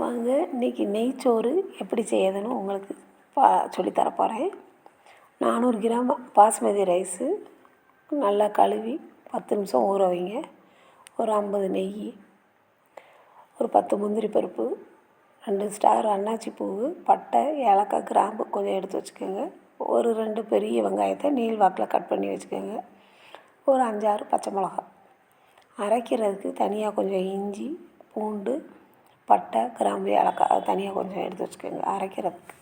வாங்க இன்றைக்கி நெய்ச்சோறு எப்படி செய்யுதுன்னு உங்களுக்கு பா சொல்லித்தரப்போகிறேன் நானூறு கிராம் பாஸ்மதி ரைஸு நல்லா கழுவி பத்து நிமிஷம் ஊற வைங்க. ஒரு ஐம்பது நெய் ஒரு பத்து முந்திரி பருப்பு ரெண்டு ஸ்டார் அன்னாச்சி பூவு பட்டை ஏலக்காய் கிராம்பு கொஞ்சம் எடுத்து வச்சுக்கோங்க. ஒரு ரெண்டு பெரிய வெங்காயத்தை நீள் வாக்கில் கட் பண்ணி வச்சுக்கோங்க. ஒரு அஞ்சாறு பச்சை மிளகா அரைக்கிறதுக்கு தனியாக கொஞ்சம் இஞ்சி பூண்டு பட்டை கிராம்பு ஏலக்காய் அதை தனியாக கொஞ்சம் எடுத்து வச்சுக்கோங்க அரைக்கிறதுக்கு.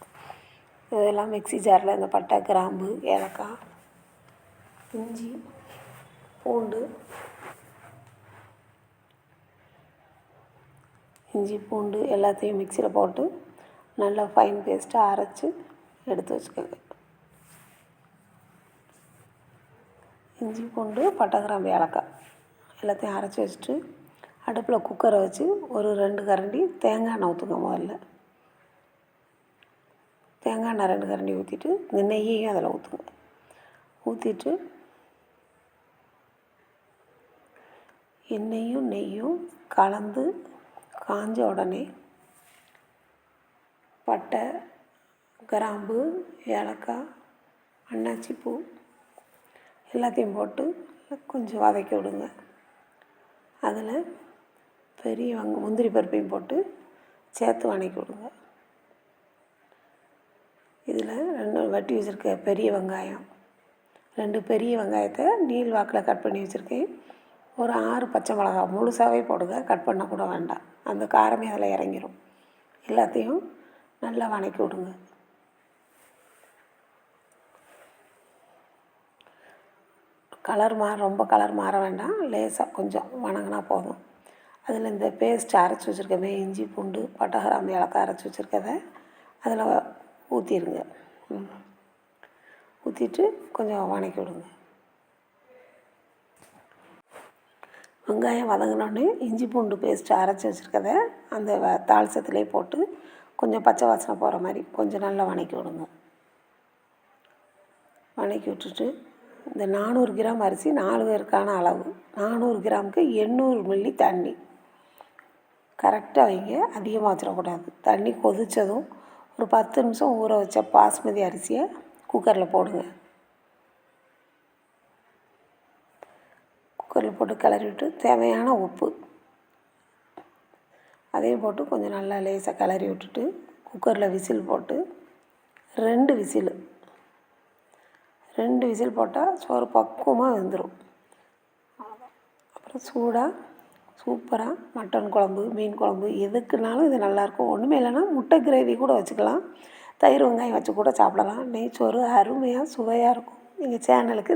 இதெல்லாம் மிக்ஸி ஜாரில் இந்த பட்டை கிராம்பு ஏலக்காய் இஞ்சி பூண்டு இஞ்சி பூண்டு எல்லாத்தையும் மிக்சியில் போட்டு நல்லா ஃபைன் பேஸ்ட்டாக அரைச்சி எடுத்து வச்சுக்கோங்க. இஞ்சி பூண்டு பட்டை கிராம்பு ஏலக்காய் எல்லாத்தையும் அரைச்சி வச்சுட்டு அடுப்பில் குக்கரை வச்சு ஒரு ரெண்டு கரண்டி தேங்காய் எண்ணெய் ஊற்றுங்க முதல்ல. தேங்காய் எண்ணெய் ரெண்டு கரண்டி ஊற்றிட்டு இந்த நெய்யையும் அதில் ஊற்றுங்க. ஊற்றிட்டு எண்ணெயும் நெய்யும் கலந்து காஞ்ச உடனே பட்டை கிராம்பு ஏலக்காய் அன்னாச்சி பூ எல்லாத்தையும் போட்டு கொஞ்சம் வதக்கி விடுங்க. அதில் பெரிய வெங்க. முந்திரி பருப்பையும் போட்டு சேர்த்து வதக்கி விடுங்க. இதில் ரெண்டு வட்டி வச்சுருக்க பெரிய வெங்காயம். ரெண்டு பெரிய வெங்காயத்தை நீள் வாக்கில் கட் பண்ணி வச்சுருக்கேன். ஒரு ஆறு பச்சை மிளகா முழுசாகவே போடுங்க. கட் பண்ணக்கூட கூட வேண்டாம். அந்த காரமே அதில் இறங்கிடும் எல்லாத்தையும் நல்லா வதக்கி விடுங்க. கலர் மாற ரொம்ப கலர் மாற வேண்டாம். லேசாக கொஞ்சம் வணங்கினா போதும். அதில் இந்த பேஸ்ட் அரைச்சி வச்சுருக்கவே இஞ்சி பூண்டு பட்டை கிராம்பு ஏலக்காய் அரைச்சி வச்சுருக்கத அதில் ஊற்றிடுங்க. ஊற்றிட்டு கொஞ்சம் வதக்கி விடுங்க. வெங்காயம் வதங்கினோடனே இஞ்சி பூண்டு பேஸ்ட்டு அரைச்சி வச்சுருக்கத அந்த வ தாளிசத்துலேயே போட்டு கொஞ்சம் பச்சை வாசனை போகிற மாதிரி கொஞ்சம் நல்லா வதக்கி விடுங்க. வதக்கி விட்டுட்டு இந்த நானூறு கிராம் அரிசி நாலு பேருக்கான அளவு. நானூறு கிராமுக்கு எண்ணூறு மில்லி தண்ணி. கரெக்டாக வைங்க. அதிகமாக வச்சிடக்கூடாது. தண்ணி கொதித்ததும் ஒரு பத்து நிமிஷம் ஊற வச்ச பாஸ்மதி அரிசியை குக்கரில் போடுங்க. குக்கரில் போட்டு கிளறி விட்டு தேவையான உப்பு அதையும் போட்டு கொஞ்சம் நல்லா லேசாக கிளறி விட்டுட்டு குக்கரில் விசில் போட்டு ரெண்டு விசில் ரெண்டு விசில் போட்டால் சோறு பக்குவமாக வெந்துடும் அப்புறம் சூடாக சூப்பராக மட்டன் குழம்பு மீன் குழம்பு எதுக்குனாலும் இது நல்லாயிருக்கும். ஒன்றுமே இல்லைன்னா முட்டை கிரேவி கூட வச்சுக்கலாம். தயிர் வெங்காயம் வச்சு கூட சாப்பிடலாம். நெய்ச்சோறு அருமையாக சுவையாக இருக்கும். எங்கள் சேனலுக்கு